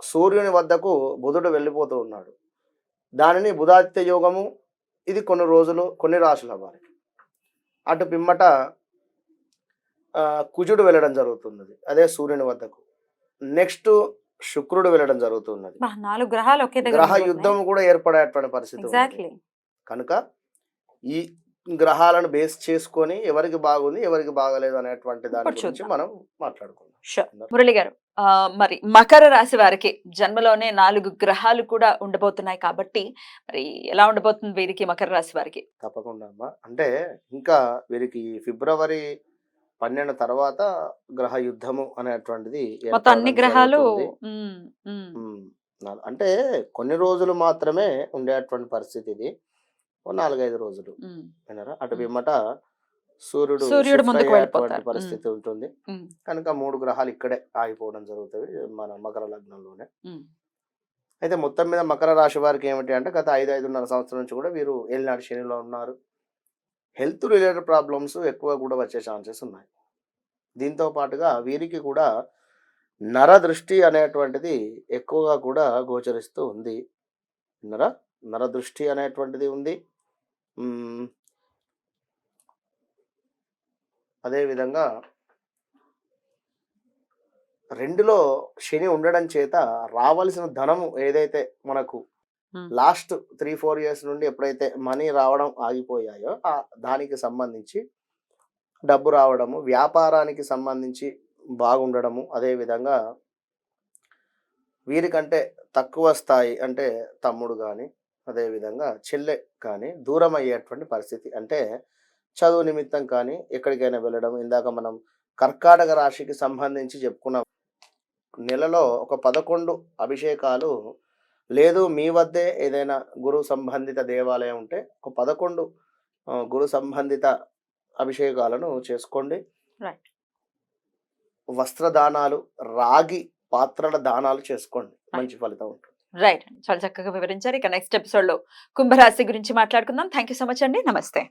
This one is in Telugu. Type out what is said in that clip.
సూర్యుని వద్దకు బుధుడు వెళ్ళిపోతూ ఉన్నాడు. దానిని బుధాదిత్య యోగము ఇది కొన్ని రోజులు కొన్ని రాశుల వారికి. అటు పిమ్మట కుజుడు వెళ్ళడం జరుగుతున్నది అదే సూర్యుని వద్దకు. నెక్స్ట్ శుక్రుడు వెళ్ళడం జరుగుతున్నది. నాలుగు గ్రహాలు ఒకే గ్రహ యుద్ధం కూడా ఏర్పడేటువంటి పరిస్థితి కనుక ఈ గ్రహాలను బేస్ చేసుకొని ఎవరికి బాగుంది ఎవరికి బాగలేదు అనేటువంటి దాని గురించి. మనం మాట్లాడుకుందాం. మురళి గారు మరి మకర రాశి వారికి జన్మలోనే నాలుగు గ్రహాలు కూడా ఉండబోతున్నాయి కాబట్టి మరి ఎలా ఉండబోతుంది వీరికి మకర రాశి వారికి? తప్పకుండా అమ్మా. అంటే ఇంకా వీరికి ఫిబ్రవరి పన్నెండు తర్వాత గ్రహ యుద్ధము అనేటువంటిది మొత్తం అన్ని గ్రహాలు అంటే కొన్ని రోజులు మాత్రమే ఉండేటువంటి పరిస్థితి ఇది. నాలుగైదు రోజులు. అటు ఉమ్. పిమ్మట సూర్యుడు సూర్యుడు ముందుకు వెళ్ళిపోతాడు. పరిస్థితి ఉంటుంది. కనుక మూడు గ్రహాలు ఇక్కడే ఆగిపోవడం జరుగుతుంది మన మకర లగ్నంలోనే. అయితే మొత్తం మీద మకర రాశి వారికి ఏమిటి అంటే గత ఐదు ఐదున్నర సంవత్సరం నుంచి కూడా వీరు ఏలినాడు శనిలో ఉన్నారు. హెల్త్ రిలేటెడ్ ప్రాబ్లమ్స్ ఎక్కువ కూడా వచ్చే ఛాన్సెస్ ఉన్నాయి. దీంతో పాటుగా వీరికి కూడా నర దృష్టి అనేటువంటిది ఎక్కువగా కూడా గోచరిస్తూ ఉంది. నర నర దృష్టి అనేటువంటిది ఉంది. అదేవిధంగా రెండులో శని ఉండడం చేత రావాల్సిన ధనము ఏదైతే మనకు. లాస్ట్ త్రీ ఫోర్ ఇయర్స్ నుండి ఎప్పుడైతే మనీ రావడం ఆగిపోయాయో ఆ దానికి సంబంధించి డబ్బు రావడము వ్యాపారానికి సంబంధించి బాగుండడము అదేవిధంగా వీరికంటే తక్కువ స్థాయి అంటే తమ్ముడు కానీ అదేవిధంగా చెల్లె కానీ దూరం అయ్యేటువంటి పరిస్థితి అంటే చదువు నిమిత్తం కానీ ఎక్కడికైనా వెళ్ళడం ఇందాక మనం కర్కాటక రాశికి సంబంధించి చెప్పుకున్న. నెలలో ఒక పదకొండు అభిషేకాలు లేదు మీ వద్దే ఏదైనా గురు సంబంధిత దేవాలయం ఉంటే ఒక పదకొండు గురు సంబంధిత అభిషేకాలను చేసుకోండి. వస్త్రదానాలు రాగి పాత్రల దానాలు చేసుకోండి. మంచి ఫలితం ఉంటుంది. రైట్ చాలా చక్కగా వివరించారు. ఇక నెక్స్ట్ ఎపిసోడ్లో కుంభరాశి గురించి మాట్లాడుకుందాం. థ్యాంక్ యూ సో మచ్ అండి. నమస్తే.